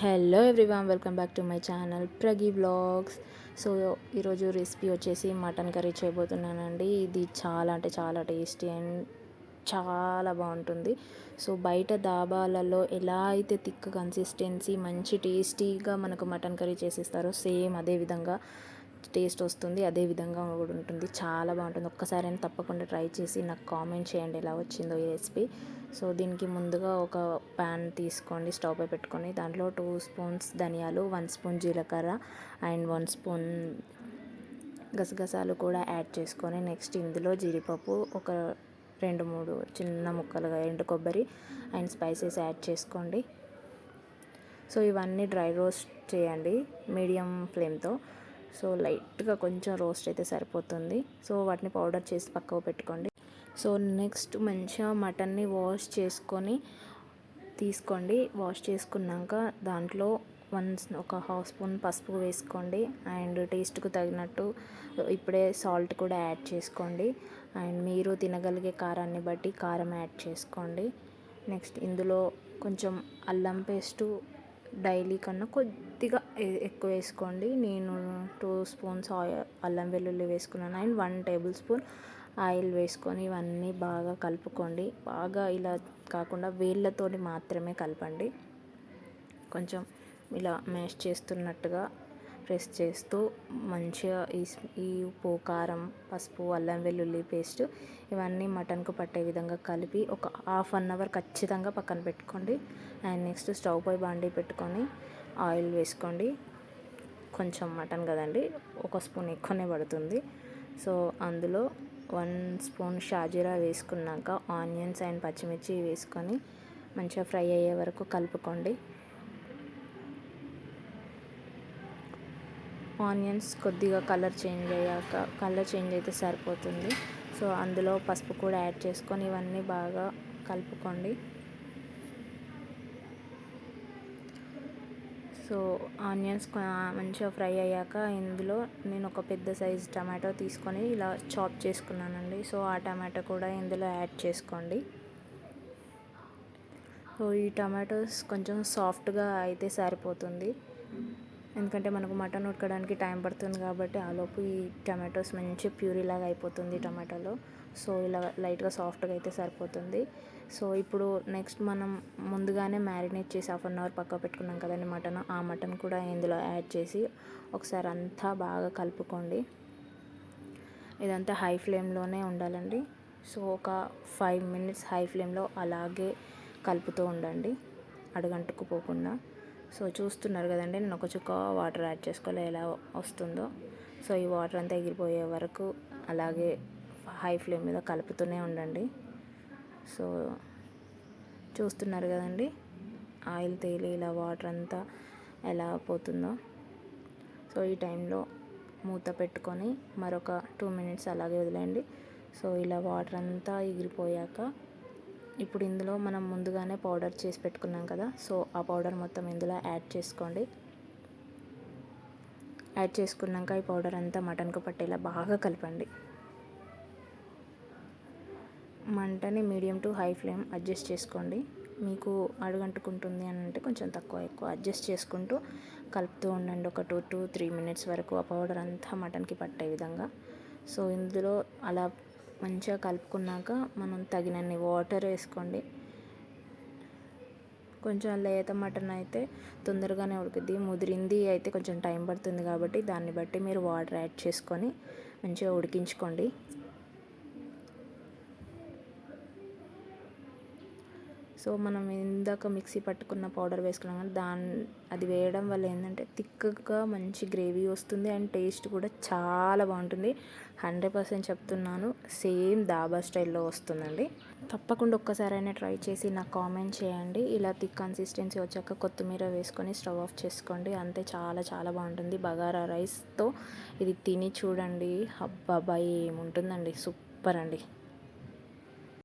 Hello everyone welcome back to my channel Pragi blogs. So ఈరోజు recipe వచ్చేసి mutton curry చేయబోతున్నానండి. ఇది చాలా అంటే చాలా టేస్టీ అండ్ చాలా బాగుంటుంది. సో బయట దాబాలలో ఎలా అయితే థిక్ కన్సిస్టెన్సీ మంచి టేస్టీగా మనకు మటన్ కర్రీ చేసిస్తారో సేమ్ అదే విధంగా టేస్ట్ వస్తుంది అదే విధంగా కూడా ఉంటుంది. చాలా బాగుంటుంది. ఒక్కసారైనా తప్పకుండా ట్రై చేసి నాకు కామెంట్ చేయండి ఎలా వచ్చిందో ఈ రెసిపీ. సో దీనికి ముందుగా ఒక ప్యాన్ తీసుకోండి స్టవ్ పై పెట్టుకొని. దాంట్లో టూ స్పూన్స్ ధనియాలు వన్ స్పూన్ జీలకర్ర అండ్ వన్ స్పూన్ గసగసాలు కూడా యాడ్ చేసుకొని నెక్స్ట్ ఇందులో జీడిపప్పు ఒక రెండు మూడు చిన్న ముక్కలుగా ఎండు కొబ్బరి అండ్ స్పైసెస్ యాడ్ చేసుకోండి. సో ఇవన్నీ డ్రై రోస్ట్ చేయండి మీడియం ఫ్లేమ్తో. సో లైట్గా కొంచెం రోస్ట్ అయితే సరిపోతుంది. సో వాటిని పౌడర్ చేసి పక్కకు పెట్టుకోండి. సో నెక్స్ట్ మంచిగా మటన్ని వాష్ చేసుకొని తీసుకోండి. వాష్ చేసుకున్నాక దాంట్లో వన్ ఒక హాఫ్ స్పూన్ పసుపు వేసుకోండి. అండ్ టేస్ట్కు తగినట్టు ఇప్పుడే సాల్ట్ కూడా యాడ్ చేసుకోండి. అండ్ మీరు తినగలిగే కారాన్ని బట్టి కారం యాడ్ చేసుకోండి. నెక్స్ట్ ఇందులో కొంచెం అల్లం పేస్టు డైలీ కన్నా కొద్దిగా ఎక్కువ వేసుకోండి. నేను స్పూన్స్ ఆయిల్ అల్లం వెల్లుల్లి వేసుకున్నాను. And one tablespoon oil వేసుకొని ఇవన్నీ బాగా కలుపుకోండి. బాగా ఇలా కాకుండా వేళ్ళతోటి మాత్రమే కలపండి. కొంచెం ఇలా మ్యాష్ చేస్తున్నట్టుగా ప్రెస్ చేస్తూ మంచిగా ఈ ఈ ఉప్పు కారం పసుపు అల్లం వెల్లుల్లి పేస్ట్ ఇవన్నీ మటన్కు పట్టే విధంగా కలిపి ఒక హాఫ్ అన్ అవర్ ఖచ్చితంగా పక్కన పెట్టుకోండి. అండ్ నెక్స్ట్ స్టవ్ పై బాండీ పెట్టుకొని ఆయిల్ వేసుకోండి. కొంచెం మటన్ కదండి ఒక స్పూన్ ఎక్కువనే పడుతుంది. సో అందులో వన్ స్పూన్ షాజీరా వేసుకున్నాక ఆనియన్స్ అండ్ పచ్చిమిర్చి వేసుకొని మంచిగా ఫ్రై అయ్యే వరకు కలుపుకోండి. ఆనియన్స్ కొద్దిగా కలర్ చేంజ్ అయ్యాక కలర్ చేంజ్ అయితే సరిపోతుంది. సో అందులో పసుపు కూడా యాడ్ చేసుకొని ఇవన్నీ బాగా కలుపుకోండి. సో ఆనియన్స్ మంచిగా ఫ్రై అయ్యాక ఇందులో నేను ఒక పెద్ద సైజు టమాటో తీసుకొని ఇలా చాప్ చేసుకున్నానండి. సో ఆ టమాటో కూడా ఇందులో యాడ్ చేసుకోండి. సో ఈ టమాటోస్ కొంచెం సాఫ్ట్గా అయితే సరిపోతుంది. ఎందుకంటే మనకు మటన్ ఉడకడానికి టైం పడుతుంది కాబట్టి ఆలోపు ఈ టమాటోస్ మంచి ప్యూరీ లాగా అయిపోతుంది టమాటోలో. సో ఇలా లైట్గా సాఫ్ట్గా అయితే సరిపోతుంది. సో ఇప్పుడు నెక్స్ట్ మనం ముందుగానే మ్యారినేట్ చేసి హాఫ్ అన్ అవర్ పక్క పెట్టుకున్నాం కదండి మటన్. ఆ మటన్ కూడా ఇందులో యాడ్ చేసి ఒకసారి అంతా బాగా కలుపుకోండి. ఇదంతా హై ఫ్లేమ్లోనే ఉండాలండి. సో ఒక ఫైవ్ మినిట్స్ హై ఫ్లేమ్లో అలాగే కలుపుతూ ఉండండి. అడుగంటుకుపోకుండా సో చూస్తున్నారు కదండి నేను ఒక చుక్క వాటర్ యాడ్ చేసుకోవాలి ఎలా వస్తుందో. సో ఈ వాటర్ అంతా ఎగిరిపోయే వరకు అలాగే హై ఫ్లేమ్ మీద కలుపుతూనే ఉండండి. సో చూస్తున్నారు కదండి ఆయిల్ తేలి ఇలా వాటర్ అంతా ఎలా పోతుందో. సో ఈ టైంలో మూత పెట్టుకొని మరొక టూ మినిట్స్ అలాగే వదిలేయండి. సో ఇలా వాటర్ అంతా ఎగిరిపోయాక ఇప్పుడు ఇందులో మనం ముందుగానే పౌడర్ చేసి పెట్టుకున్నాం కదా సో ఆ పౌడర్ మొత్తం ఇందులో యాడ్ చేసుకోండి. యాడ్ చేసుకున్నాక ఈ పౌడర్ అంతా మటన్కు పట్టేలా బాగా కలపండి. మంటని medium to high flame adjust చేసుకోండి. మీకు అడుగంటుకుంటుంది అని అంటే కొంచెం తక్కువ ఎక్కువ అడ్జస్ట్ చేసుకుంటూ కలుపుతూ ఉండండి. ఒక టూ టు త్రీ మినిట్స్ వరకు ఆ పౌడర్ అంతా మటన్కి పట్టే విధంగా. సో ఇందులో అలా మంచిగా కలుపుకున్నాక మనం తగినన్ని వాటర్ వేసుకోండి. కొంచెం లేత మటన్ అయితే తొందరగానే ఉడుకుద్ది. ముదిరింది అయితే కొంచెం టైం పడుతుంది కాబట్టి దాన్ని బట్టి మీరు వాటర్ యాడ్ చేసుకొని మంచిగా ఉడికించుకోండి. సో మనం ఇందాక మిక్సీ పట్టుకున్న పౌడర్ వేసుకున్నాం కానీ దాని అది వేయడం వల్ల ఏంటంటే థిక్గా మంచి గ్రేవీ వస్తుంది అండ్ టేస్ట్ కూడా చాలా బాగుంటుంది. హండ్రెడ్ పర్సెంట్ చెప్తున్నాను సేమ్ దాబా స్టైల్లో వస్తుందండి. తప్పకుండా ఒక్కసారైనా ట్రై చేసి నాకు కామెంట్ చేయండి. ఇలా థిక్ కన్సిస్టెన్సీ వచ్చాక కొత్తిమీర వేసుకొని స్టవ్ ఆఫ్ చేసుకోండి. అంతే చాలా చాలా బాగుంటుంది. బగారా రైస్తో ఇది తిని చూడండి. అబ్బాబాయి ఏముంటుందండి. సూపర్ అండి